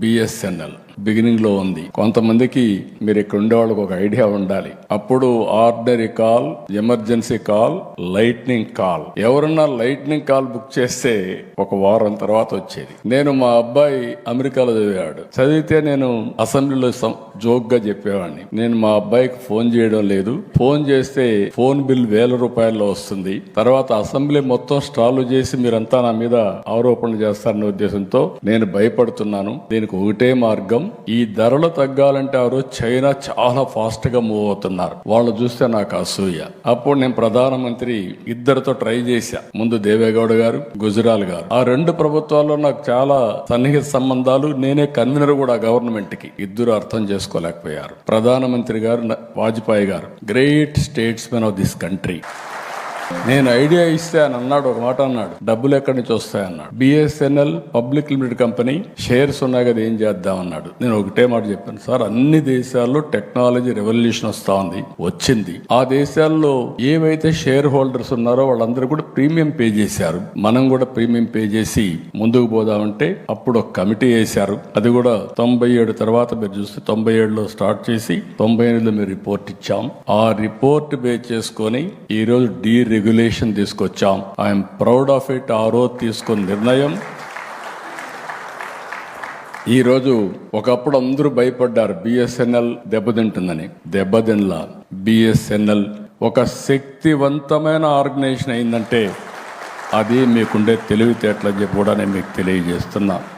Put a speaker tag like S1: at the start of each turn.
S1: BSNL బిగినింగ్లో ఉంది. కొంతమందికి మీరు ఇక్కడ ఉండే వాళ్ళకి ఒక ఐడియా ఉండాలి. అప్పుడు ordinary call emergency call lightning call ఎవరన్నా లైట్నింగ్ కాల్ బుక్ చేస్తే ఒక వారం తర్వాత వచ్చేది. నేను మా అబ్బాయి అమెరికాలో చదివాడు. చదివితే నేను అసెంబ్లీలో జోక్గా చెప్పేవాడిని. నేను మా అబ్బాయికి ఫోన్ చేయడం లేదు. ఫోన్ చేస్తే ఫోన్ బిల్ వేల రూపాయల్లో వస్తుంది. తర్వాత అసెంబ్లీ మొత్తం స్టాలు చేసి మీరంతా నా మీద ఆరోపణ చేస్తారనే ఉద్దేశంతో నేను భయపడుతున్నాను. దీనికి ఒకటే మార్గం ఈ ధరలు తగ్గాలంటే ఆ రోజు చైనా చాలా ఫాస్ట్గా మూవ్ అవుతున్నారు. వాళ్ళు చూస్తే నాకు అసూయ. అప్పుడు నేను ప్రధానమంత్రి ఇద్దరితో ట్రై చేశా. ముందు దేవేగౌడ గారు గుజరాల్ గారు. ఆ రెండు ప్రభుత్వాల్లో నాకు చాలా సన్నిహిత సంబంధాలు. నేనే కన్వీనర్ కూడా గవర్నమెంట్కి. ఇద్దరు అర్థం చేసుకోలేకపోయారు. ప్రధానమంత్రి గారు వాజ్పేయి గారు. Great statesmen of this country నేను ఐడియా ఇస్తే అని అన్నాడు ఒక మాట అన్నాడు. డబ్బులు ఎక్కడి నుంచి వస్తాయన్నాడు BSNL public limited company shares ఉన్నాయి కదా ఏం చేద్దాం అన్నాడు. నేను ఒకటే మాట చెప్పాను. సార్ అన్ని దేశాల్లో టెక్నాలజీ రెవల్యూషన్ వస్తా ఉంది వచ్చింది. ఆ దేశాల్లో ఏవైతే షేర్ హోల్డర్స్ ఉన్నారో వాళ్ళందరూ కూడా ప్రీమియం పే చేశారు. మనం కూడా ప్రీమియం పే చేసి ముందుకు పోదామంటే అప్పుడు ఒక కమిటీ వేశారు. అది కూడా తొంభై ఏడు తర్వాత మీరు చూస్తే తొంభై ఏడులో స్టార్ట్ చేసి తొంభై ఎనిమిదిలో మీరు రిపోర్ట్ ఇచ్చాం. ఆ రిపోర్ట్ బేస్ చేసుకొని ఈరోజు డీ రెగ్యులేషన్ తీసుకొచ్చాం. ఐఎమ్ ప్రౌడ్ ఆఫ్ ఇట్ ఆ రోజు తీసుకున్న నిర్ణయం. ఈరోజు ఒకప్పుడు అందరూ భయపడ్డారు. బిఎస్ఎన్ఎల్ దెబ్బతింటుందని. దెబ్బతినలా. బిఎస్ఎన్ఎల్ ఒక శక్తివంతమైన ఆర్గనైజేషన్ అయిందంటే అది మీకుండే తెలివితేటలని చెప్పి కూడా నేను మీకు తెలియజేస్తున్నా.